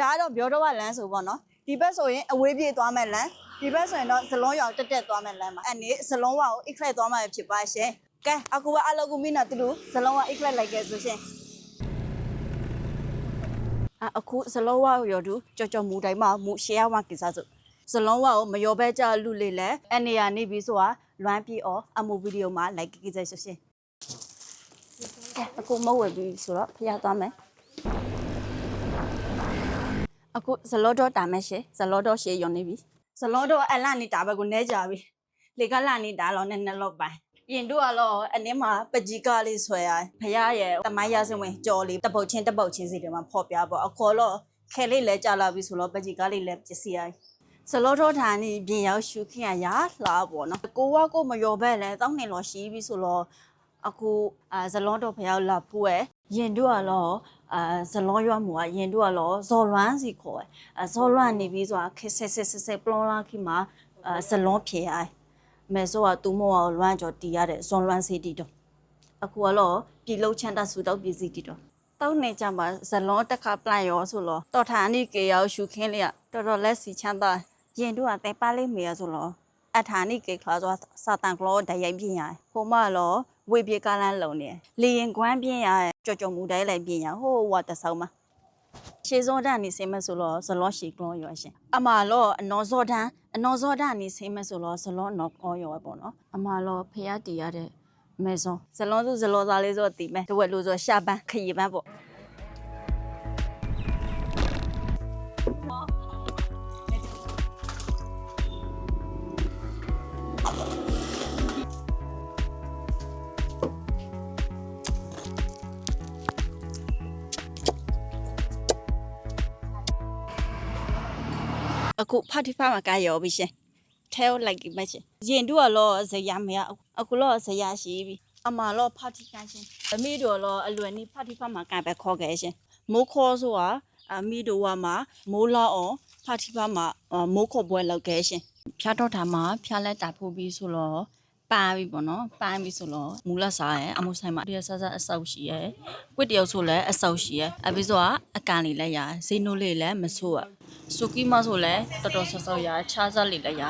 ဒါကတော့ပြောတော့ကလမ်းဆိုပေါ့နော်ဒီဘက်ဆိုရင်အဝေးပြေးသွားမဲ့လမ်းဒီဘက်ဆိုရင်တော့ဇလုံးရောင်တက်တက်သွားမဲ့လမ်းပါအဲ့ဒီဇလုံးဝါကိုအိတ်ခလက်သွားမှာဖြစ်ပါရှင်ကဲအခုကအလုပ်ကူမင်းနော်တူတူဇလုံးဝါအိတ်ခလက်လိုက်ခဲ့ဆိုရှင်အအခုဇလုံးဝါကိုရောတူကြော်ကြော်မူတိုင်းမှာမူရှယ်ရမှာကိစ္စဆိုဇလုံးဝါကိုမရောဘဲကြလူလေးလဲအနေရနေပြီဆိုတာလွမ်းပြေအောအမှုဗီဒီယိုမှာလိုက်ကိစ္စဆိုရှင်ကဲအခုမဟုတ်ဝယ်ပြီဆိုတော့ဖျားသွားမယ် အခုဇလောတော့တာမဲ့ရှေဇလောတော့ရှေရုံနေပြီဇလောတော့အလန်နေတာဘက်ကိုနဲကြပြီလေကလန်နေတာလောနဲ့နဲ့လောက်ပိုင်းရင်တို့ကတော့အနေမှာပကြီးကားလေးဆွဲရဖရရဲ့တမိုင်းရစင်ဝင်ကြော်လေးတပုတ်ချင်းတပုတ်ချင်းစီတွေမှာဖော်ပြပေါ့အခေါ်တော့ခဲလေးလဲကြလာပြီဆိုတော့ပကြီးကားလေးလဲပစ္စည်းရဇလောတော့ဌာနီပြင်ရောက်ရှုခင်ရရလာပေါ့နော်ကိုကကိုမရောဘက်လဲတောင်းနေလို့ရှိပြီဆိုတော့ အခုအာဇလွန်တော့ဖျောက်လာဖို့ရရင်တို့ကတော့အာဇလွန်ရွာမူကရင်တို့ကတော့ဇော်လွမ်းစီခေါ်ရအာဇော်လွမ်းနေပြီးဆိုတာခက်ဆက်ဆက်ဆက်ဆက်ပလွန်လာခိမှာအာဇလွန်ဖြေရမဲဆိုကသူမောကလွမ်းကြော်တီးရတဲ့ဇွန်လွမ်းစီတီတော့အခုကတော့ပြည်လုံးချမ်းတဆူတော့ပြည်စီတီတော့တောင်းနေကြမှာဇလွန်တစ်ခါပလန့်ရောဆိုတော့တော်ထာနိကေရောက်ရှုခင်းလေးကတော်တော်လက်စီချမ်းသာရင်တို့ကတဲပါလေးမေရဆိုတော့အထာနိကေခလာဆိုစာတန်ကလောဓာတ်ရိုက်ပြင်ရဟိုမလော ဝေပြေကားလန်းလုံနေလေရင်ကွမ်းပြင်ရကြော်ကြော်မူတိုင်းလိုက်ပြင်ရဟိုဝါတဆောင်းမရှေဇောဒန်နေစိမ့်မဆိုလို့ဇလောရှီကလောရောရှင်အမလောအနော်ဇောဒန်အနော်ဇောဒန်နေစိမ့်မဆိုလို့ဇလောနော်ကောရောပေါ့နော်အမလောဖះတီရတဲ့မဲဇွန်ဇလောသူဇလောသားလေးဆိုတီမဲတဝက်လို့ဆိုရှာပန်းခရီပန်းပေါ့ အခုဖတ်တိဖတ်မှာကရောပြီရှင်ထဲကိုလိုက်ကြည့်မရှင်ရင်တို့ကတော့ဇရာမရအခုတော့ဇရာရှိပြီအမတော့ဖတ်တိကရှင်အမိတို့တော့အလွယ်နီးဖတ်တိဖတ်မှာကပဲခေါ်ခဲ့ရှင်မိုးခေါ်ဆိုတာအမိတို့ကမှာမိုးလောက်အောင်ဖတ်တိဖတ်မှာမိုးခေါ်ပွဲလောက်ခဲ့ရှင်ဖြားတော့တာမှာဖြားလက်တာဖို့ပြီးဆိုတော့ပါပြီပေါ့နော်ပါပြီဆိုတော့မူလစားရဲ့အမှုဆိုင်မှာတရဆဆအဆောက်ရှိရဲ့ကွစ်တယောက်ဆိုလည်းအဆောက်ရှိရဲ့အပြီးဆိုတာအကန်လေးလည်းရဇိနိုးလေးလည်းမဆိုးရ စူကီမဆိုလဲတော်တော်ဆော့ဆော့ရချားစားလေးလည်းရ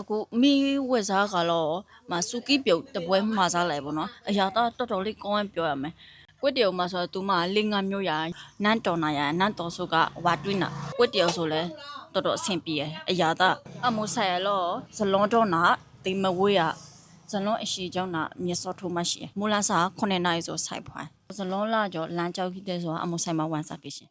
အခုမိဝက်စားကတော့မစူကီပြုတ်တပွဲမှာစားလိုက်ပေါ့နော်အရာတော့တော်တော်လေးကောင်းရင်ပြောရမယ်ကွက်တယောက်မှာဆိုတော့သူမလေးငါမျိုးရနန်းတော်နာရနန်းတော်ဆိုကဝါတွင်းနာကွက်တယောက်ဆိုလဲတော်တော်အဆင်ပြေရအရာတော့အမိုးဆိုင်ရလို့ဇလွန်တော့နာတိမဝေးရဇလွန်အရှိကြောင့်နာမြတ်စောထိုးမရှိမူလာစာ9နိုင်ဆိုဆိုင်ဖွာဇလွန်လာကြောလမ်းကြောက်ခိတဲ့ဆိုအမိုးဆိုင်မှာဝန်စားကိရှင်